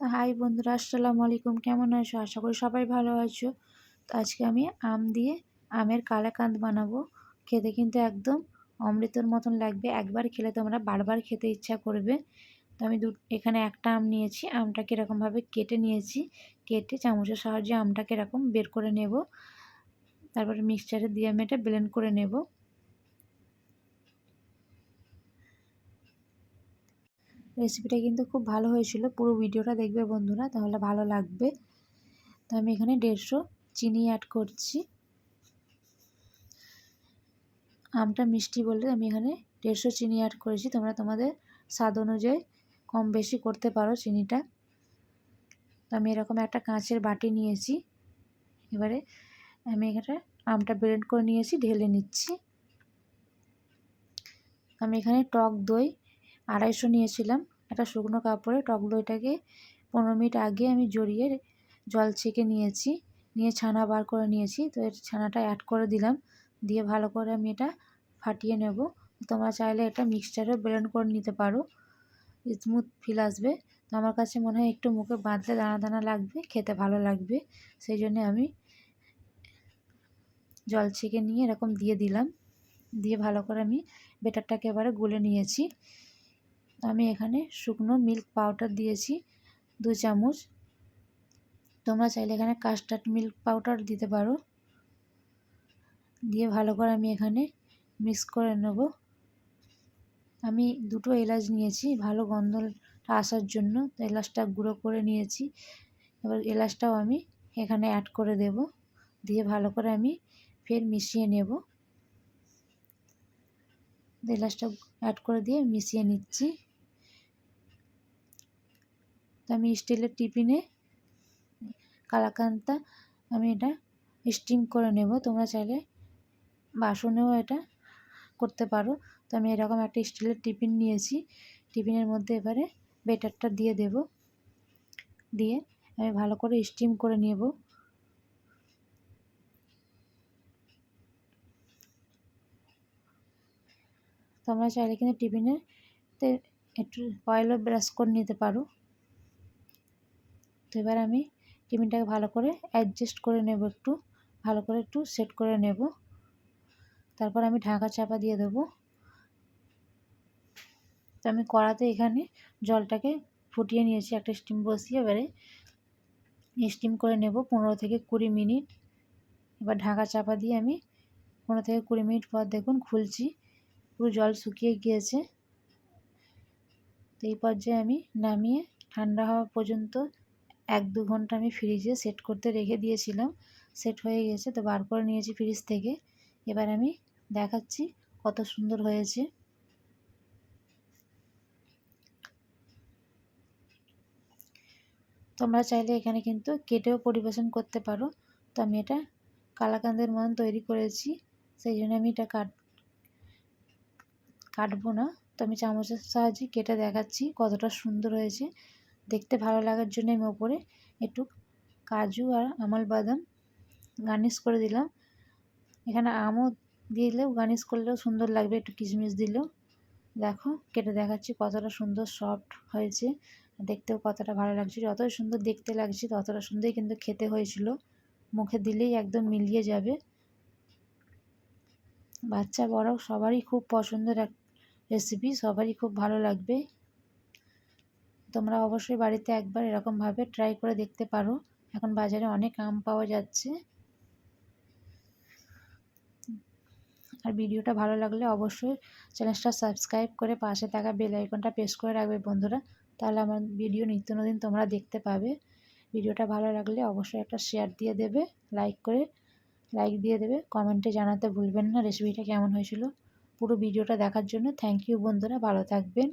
High বন্ধুরা, আসসালামু আলাইকুম। কেমন আছো? আশা করি সবাই ভালো আছো। তো আজকে আমি আম দিয়ে আমের কালাকাঁদ বানাবো। খেতে কিন্তু একদম অমৃতর মতন লাগবে। একবার খেলে তোমরা বারবার খেতে ইচ্ছা করবে। তো আমি দু এখানে একটা আম নিয়েছি। আমটাকে এরকমভাবে কেটে নিয়েছি। কেটে চামচের সাহায্যে আমটাকে এরকম বের করে নেব। তারপরে মিক্সচারে দিয়ে আমি এটা ব্লেন্ড করে নেব। রেসিপিটা কিন্তু খুব ভালো হয়েছিল। পুরো ভিডিওটা দেখবে বন্ধুরা, তাহলে ভালো লাগবে। তো আমি এখানে দেড়শো চিনি অ্যাড করছি। আমটা মিষ্টি বললে আমি এখানে দেড়শো চিনি অ্যাড করেছি। তোমরা তোমাদের স্বাদ অনুযায়ী কম বেশি করতে পারো চিনিটা। তো আমি এরকম একটা কাঁচের বাটি নিয়েছি। এবারে আমি এখানে আমটা ব্লেন্ড করে নিয়েছি, ঢেলে নিচ্ছি। আমি এখানে টক দই আড়াইশো নিয়েছিলাম একটা শুকনো কাপড়ে, টক দইটাকে পনেরো মিনিট আগে আমি জড়িয়ে জল ছেঁকে নিয়েছি, নিয়ে ছানা বার করে নিয়েছি। তো এর ছানাটা অ্যাড করে দিলাম, দিয়ে ভালো করে আমি এটা ফাটিয়ে নেব। তোমরা চাইলে এটা মিক্সচারে ব্লেন্ড করে নিতে পারো স্মুথ ফিল আসবে। তো আমার কাছে মনে হয় একটু মুখে বাঁধলে দানা দানা লাগবে, খেতে ভালো লাগবে। সেই জন্যে আমি জল ছেঁকে নিয়ে এরকম দিয়ে দিলাম। দিয়ে ভালো করে আমি বেটারটাকে এবারে গুলে নিয়েছি। আমি এখানে শুকনো মিল্ক পাউডার দিয়েছি, দু চামচ। তোমরা চাইলে এখানে কাস্টার্ড মিল্ক পাউডার দিতে পারো। দিয়ে ভালো করে আমি এখানে মিক্স করে নেব। আমি দুটো এলাচ নিয়েছি, ভালো গন্ধটা আসার জন্য এলাচটা গুঁড়ো করে নিয়েছি। এবার এলাচটাও আমি এখানে অ্যাড করে দেব। দিয়ে ভালো করে আমি ফের মিশিয়ে নেব। এলাচটা অ্যাড করে দিয়ে মিশিয়ে নিচ্ছি। তো আমি স্টিলের টিফিনে কালাকান্দটা আমি এটা স্টিম করে নেব। তোমরা চাইলে বাসনেও এটা করতে পারো। তো আমি এরকম একটা স্টিলের টিফিন নিয়েছি। টিফিনের মধ্যে এবারে বেটারটা দিয়ে দেব। দিয়ে আমি ভালো করে স্টিম করে নেব। তোমরা চাইলে কিন্তু টিফিনে একটু অয়েলও ব্রাশ করে নিতে পারো। তো এবার আমি টিফিনটাকে ভালো করে অ্যাডজাস্ট করে নেব একটু। ভালো করে একটু সেট করে নেব। তারপর আমি ঢাকা চাপা দিয়ে দেবো। তো আমি কড়াতে এখানে জলটাকে ফুটিয়ে নিয়েছি একটা স্টিম বসিয়ে। এবারে স্টিম করে নেব পনেরো থেকে কুড়ি মিনিট। এবার ঢাকা চাপা দিয়ে আমি পনেরো থেকে কুড়ি মিনিট পর দেখুন খুলছি। পুরো জল শুকিয়ে গিয়েছে। তো এই পর্যায়ে আমি নামিয়ে ঠান্ডা হওয়া পর্যন্ত এক দু ঘণ্টা আমি ফ্রিজে সেট করতে রেখে দিয়েছিলাম। সেট হয়ে গেছে তো বার করে নিয়েছি ফ্রিজ থেকে। এবার আমি দেখাচ্ছি কত সুন্দর হয়েছে। তোমরা চাইলে এখানে কিন্তু কেটেও পরিবেশন করতে পারো। তো আমি এটা কালাকান্দের মতন তৈরি করেছি। সেই জন্য আমি এটা কাট, কাটবো না। তো আমি চামচের সাহায্যে কেটে দেখাচ্ছি কতটা সুন্দর হয়েছে। দেখতে ভালো লাগার জন্য আমি ওপরে একটু কাজু আর আমল বাদাম গার্নিশ করে দিলাম। এখানে আমও দিলেও গার্নিশ করলেও সুন্দর লাগবে, একটু কিশমিশ দিলেও। দেখো, কেটে দেখাচ্ছি কতটা সুন্দর সফট হয়েছে। দেখতেও কতটা ভালো লাগছে, যতই সুন্দর দেখতে লাগছে, ততটা সুন্দরই কিন্তু খেতে হয়েছিল। মুখে দিলেই একদম মিলিয়ে যাবে। বাচ্চা বড় সবারই খুব পছন্দের এক রেসিপি সবারই খুব ভালো লাগবে। তোমরা অবশ্যই বাড়িতে একবার এরকমভাবে ট্রাই করে দেখতে পারো। এখন বাজারে অনেক আম পাওয়া যাচ্ছে। আর ভিডিওটা ভালো লাগলে অবশ্যই চ্যানেলটা সাবস্ক্রাইব করে পাশে থাকা বেল আইকনটা প্রেস করে রাখবে বন্ধুরা। তাহলে আমার ভিডিও নিত্য নতুন তোমরা দেখতে পাবে। ভিডিওটা ভালো লাগলে অবশ্যই একটা শেয়ার দিয়ে দেবে লাইক করে লাইক দিয়ে দেবে। কমেন্টে জানাতে ভুলবেন না রেসিপিটা কেমন হয়েছিল। পুরো ভিডিওটা দেখার জন্য থ্যাংক ইউ বন্ধুরা, ভালো থাকবেন।